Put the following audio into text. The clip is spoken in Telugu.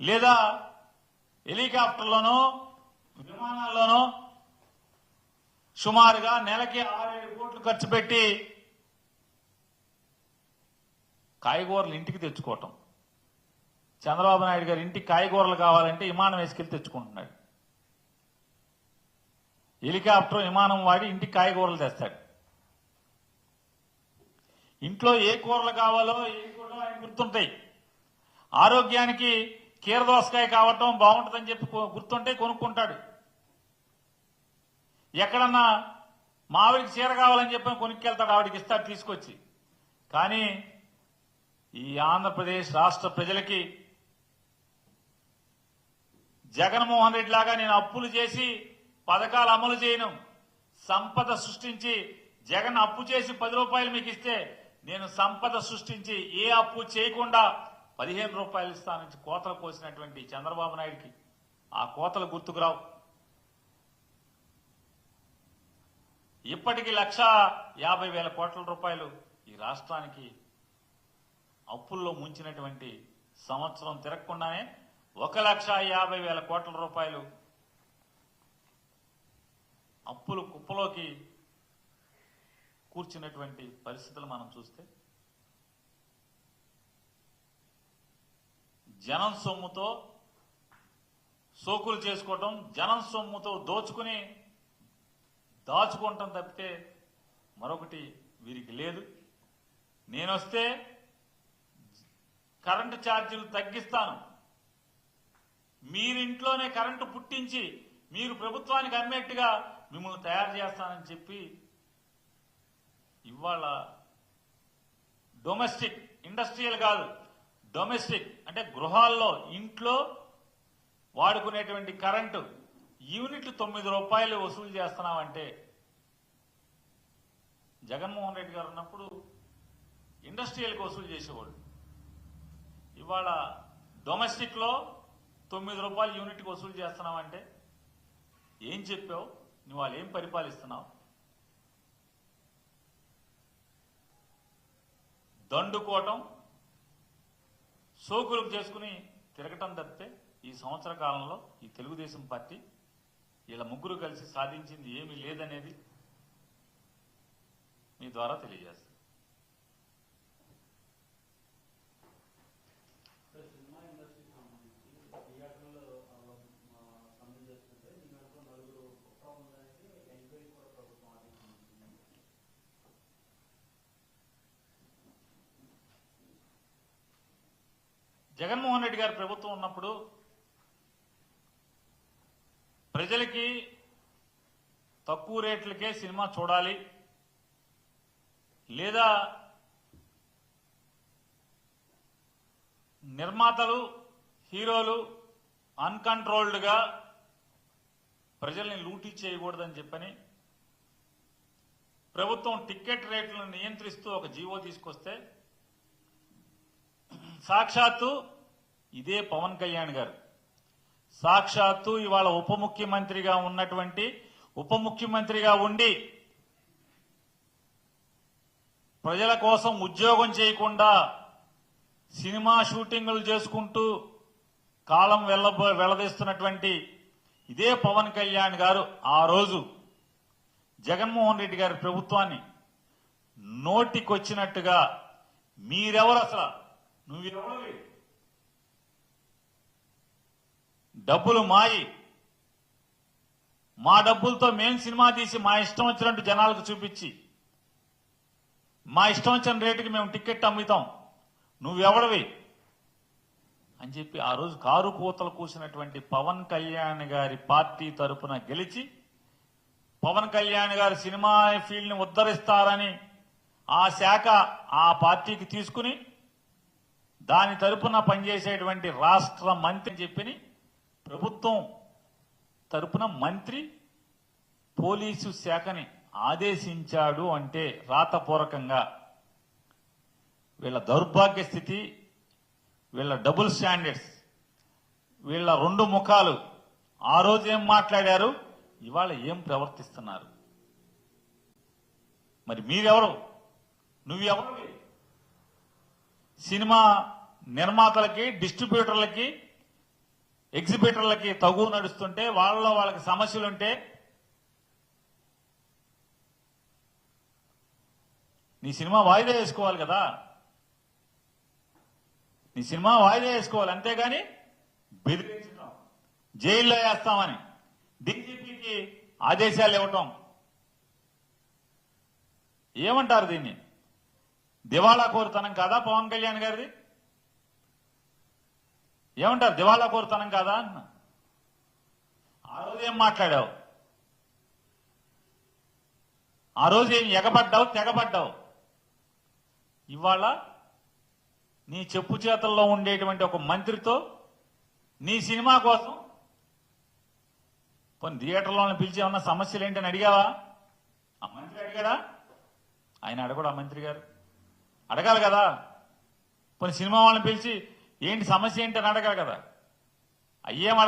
లేదా హెలికాప్టర్లోనో విమానాల్లోనో సుమారుగా నెలకి ఆరేడు కోట్లు ఖర్చు పెట్టి కాయగూరలు ఇంటికి తెచ్చుకోవటం. చంద్రబాబు నాయుడు గారు ఇంటికి కాయగూరలు కావాలంటే విమానం వేసుకెళ్ళి తెచ్చుకుంటున్నాడు. హెలికాప్టర్ విమానం వాడి ఇంటికి కాయగూరలు తెస్తాడు. ఇంట్లో ఏ కూరలు కావాలో ఏ కూరలు ఆయన గుర్తుంటాయి. ఆరోగ్యానికి కీరదోసకాయ కావటం బాగుంటుందని చెప్పి గుర్తుంటే కొనుక్కుంటాడు. ఎక్కడన్నా మావిడికి చీర కావాలని చెప్పి కొనుక్కెళ్తాడు ఆవిడికి ఇస్తాడు తీసుకొచ్చి. కానీ ఈ ఆంధ్రప్రదేశ్ రాష్ట్ర ప్రజలకి జగన్మోహన్ రెడ్డి లాగా నేను అప్పులు చేసి పథకాలు అమలు చేయను. సంపద సృష్టించి జగన్ అప్పు చేసి పది రూపాయలు మీకు ఇస్తే నేను సంపద సృష్టించి ఏ అప్పు చేయకుండా పదిహేను రూపాయలు ఇస్తానని కోతలు కోసినటువంటి చంద్రబాబు నాయుడికి ఆ కోతలు గుర్తుకురావు. ఇప్పటికి లక్ష యాభై వేల కోట్ల రూపాయలు ఈ రాష్ట్రానికి అప్పుల్లో ముంచినటువంటి సంవత్సరం తిరగకుండానే ఒక లక్ష యాభై వేల కోట్ల రూపాయలు అప్పులు కుప్పలోకి కూర్చున్నటువంటి పరిస్థితులు మనం చూస్తే జనం సొమ్ముతో సోకులు చేసుకోవటం జనం సొమ్ముతో దోచుకుని దాచుకోవటం తప్పితే మరొకటి వీరికి లేదు. నేనొస్తే కరెంటు ఛార్జీలు తగ్గిస్తాను. మీరింట్లోనే కరెంటు పుట్టించి మీరు ప్రభుత్వానికి అమ్మేట్టుగా మిమ్మల్ని తయారు చేస్తానని చెప్పి ఇవాళ డొమెస్టిక్ ఇండస్ట్రియల్ కాదు. డొమెస్టిక్ అంటే గృహాల్లో ఇంట్లో వాడుకునేటువంటి కరెంటు యూనిట్ తొమ్మిది రూపాయలు వసూలు చేస్తున్నామంటే జగన్మోహన్ రెడ్డి గారు ఉన్నప్పుడు ఇండస్ట్రియల్కి వసూలు చేసేవాళ్ళు. ఇవాళ డొమెస్టిక్లో తొమ్మిది రూపాయలు యూనిట్కి వసూలు చేస్తున్నావంటే ఏం చెప్పావు? నువ్వు వాళ్ళు ఏం పరిపాలిస్తున్నావు? దండుకోవటం సోకులకు చేసుకుని తిరగటం తప్పితే ఈ సంవత్సర కాలంలో ఈ తెలుగుదేశం పార్టీ ఇలా ముగ్గురు కలిసి సాధించింది ఏమీ లేదనేది మీ ద్వారా తెలియజేస్తుంది జగన్మోహన్ రెడ్డి గారి ప్రభుత్వం ఉన్నప్పుడు ప్రజలకి తక్కువ రేట్లకే సినిమా చూడాలి లేదా నిర్మాతలు హీరోలు అన్కంట్రోల్డ్గా ప్రజల్ని లూటీ చేయకూడదని చెప్పని ప్రభుత్వం టికెట్ రేట్లను నియంత్రిస్తూ ఒక జీవో తీసుకొస్తే సాక్షాత్తు ఇదే పవన్ కళ్యాణ్ గారు. సాక్షాత్తు ఇవాళ ఉప ముఖ్యమంత్రిగా ఉన్నటువంటి ఉప ముఖ్యమంత్రిగా ఉండి ప్రజల కోసం ఉద్యోగం చేయకుండా సినిమా షూటింగులు చేసుకుంటూ కాలం వెళ్ళ వెళ్ళదీస్తున్నటువంటి ఇదే పవన్ కళ్యాణ్ గారు ఆ రోజు జగన్మోహన్ రెడ్డి గారి ప్రభుత్వాన్ని నోటికొచ్చినట్టుగా మీరెవరు అసలు నువ్వెవరు? డబ్బులు మాయి. మా డబ్బులతో మేం సినిమా తీసి మా ఇష్టం వచ్చినట్టు జనాలకు చూపించి మా ఇష్టం వచ్చిన రేటుకి మేము టికెట్ అమ్ముతాం. నువ్వెవడవి? అని చెప్పి ఆ రోజు కారు కూతలు కూసినటువంటి పవన్ కళ్యాణ్ గారి పార్టీ తరపున గెలిచి పవన్ కళ్యాణ్ గారు సినిమా ఫీల్డ్ని ఉద్ధరిస్తారని ఆ శాఖ ఆ పార్టీకి తీసుకుని దాని తరపున పనిచేసేటువంటి రాష్ట్ర మంత్రి అని చెప్పి ప్రభుత్వం తరపున మంత్రి పోలీసు శాఖని ఆదేశించాడు అంటే రాతపూర్వకంగా వీళ్ళ దౌర్భాగ్య స్థితి వీళ్ళ డబుల్ స్టాండర్డ్స్ వీళ్ళ రెండు ముఖాలు. ఆ రోజు ఏం మాట్లాడారు? ఇవాళ ఏం ప్రవర్తిస్తున్నారు? మరి మీరెవరు? నువ్వెవరు? సినిమా నిర్మాతలకి డిస్ట్రిబ్యూటర్లకి ఎగ్జిబిటర్లకి తగు నడుస్తుంటే వాళ్ళలో వాళ్ళకి సమస్యలుంటే నీ సినిమా వాయిదా వేసుకోవాలి కదా. నీ సినిమా వాయిదా వేసుకోవాలి అంతేగాని బెదిరించడం జైల్లో వేస్తామని డీజీపీకి ఆదేశాలు ఇవ్వటం. ఏమంటారు దీన్ని? దివాళా కోరుతనం కాదా పవన్ కళ్యాణ్ గారిది? ఏమంటారు? దివాలా కోరుతానం కాదా అన్న? ఆ రోజు ఏం మాట్లాడావు? ఆ రోజు ఏం ఎగబడ్డావు? తెగబడ్డావు? ఇవాళ నీ చెప్పు చేతల్లో ఉండేటువంటి ఒక మంత్రితో నీ సినిమా కోసం కొన్ని థియేటర్లోనే పిలిచి ఏమన్నా సమస్యలు ఏంటని అడిగావా? ఆ మంత్రి అడిగాడా? ఆయన అడగడు ఆ మంత్రి గారు. అడగాలి కదా. కొన్ని సినిమా వాళ్ళని పిలిచి ఏంటి సమస్య ఏంటి అని అడగాలి కదా. అయ్యేం